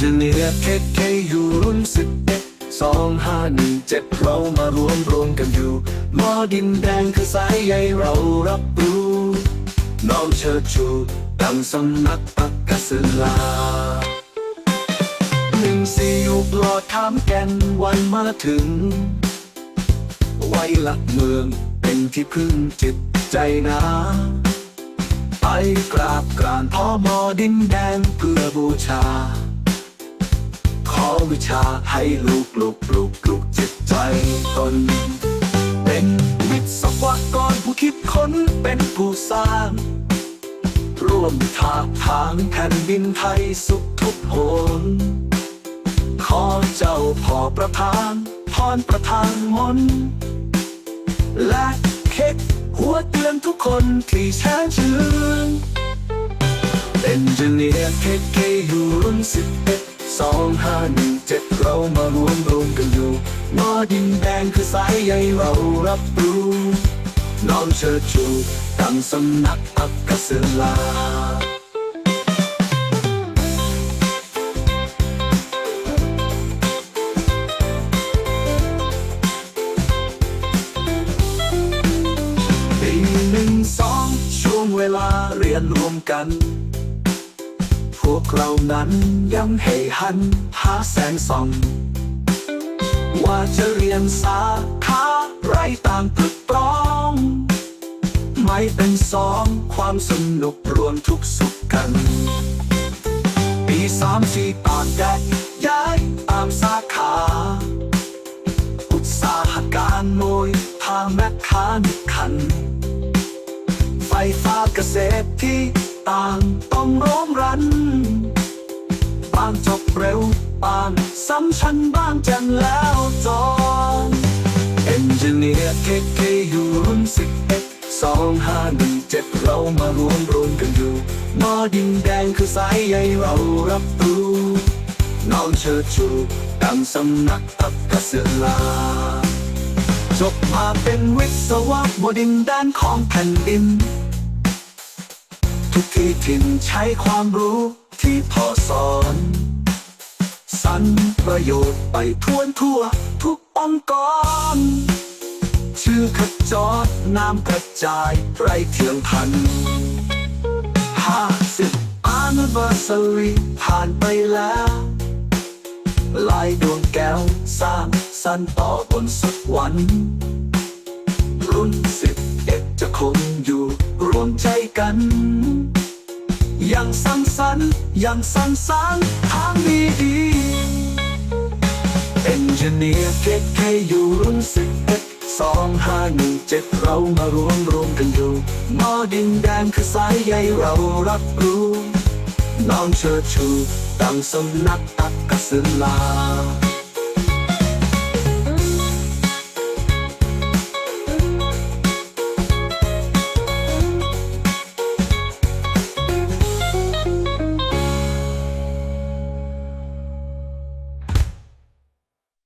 จิเนียร์เคเคอยู่รุ่นสิบเอ็ดสองห้าหนึ่งเจ็ดเรามารวมรวมกันอยู่หมอดินแดงคือสายใยเรารับรู้น้องเชิดชูดังสำนักปักกศิลาหนึ่งสี่อยู่ปลอดข้ามแก่นวันมาถึง ไว้หลักเมืองเป็นที่พึ่งจิตใจนะไปกราบกรานพ่อมอดินแดงเพื่อบูชา ขอวิชาให้ลูกลูกปลูกปลูกจิตใจตน เป็นวิศวกรผู้คิดค้นเป็นผู้สร้าง ร่วมทาทางแผ่นดินไทยสุขทุกโหนขอเจ้าพ่อประธานพรประธานมนและเค้กหัวเตือนทุกคนที่แช่ชื่นเป็นเจเนียร์เคเคอยู่รุ่นสิบเอ็ด สองห้าหนึ่งเจ็ดเรามารวมรวมกันอยู่มอดินแดงคือสายใยเรารับรู้น้องเชิดชูตั้งสำนักอักกศิลาปีหนึ่งสองช่วงเวลาเรียนรวมกัน วกเรานั้นยังให้หันหาแสงส่อง ว่าจะเรียนสาขาไรต่างปรึกปรอง ไม่เป็นสองความสนุกรวมทุกสุขกัน ปีสามสี่ต่างแดกย้ายตามสาขา อุตสาหการมวยทางแมคคานิกขัน ไฟฟ้าเกษตรที่ต่างต้องร้องรันางจบเร็วบางซ้ำชั้นบ้างจังแล้วจอนเอนจิเนียร์เคเคอยู่รุ่นสิบเอ็ดสองห้าหนึ่งเจ็ดเรามารวมรวมกันอยู่มอดินแดงคือสายใยเรารับรู้น้องเชิดชูดังสำนักอักกศิลาจบมาเป็นวิศวะบดินด้านของแผ่นดิน ทุกที่ถิ่นใช้ความรู้ ที่พ่อสอน สรรประโยชน์ไปทั่วทั่วทุกองค์กร ชื่อขจรนามกระจายไรเทียงพันห้าสิบอานิเวอร์ซารีผ่านไปแล้วลายดวงแก้วสร้างสรรค์ต่อบนสุดวันรุ่นสิบเอ็ดจะคงอยู่รวมใจกัน ยังสร้างสรรค์ยังสร้างสรรค์ทางดีดีเอนจิเนียร์เคเคอยู่รุ่นสิบเอ็ดสองห้าหนึ่งเจ็ดเรามารวมรวมกันอยู่มอดินแดงคือสายใยเรารับรู้น้องเชิดชูตั้งสำนักอักกศิลา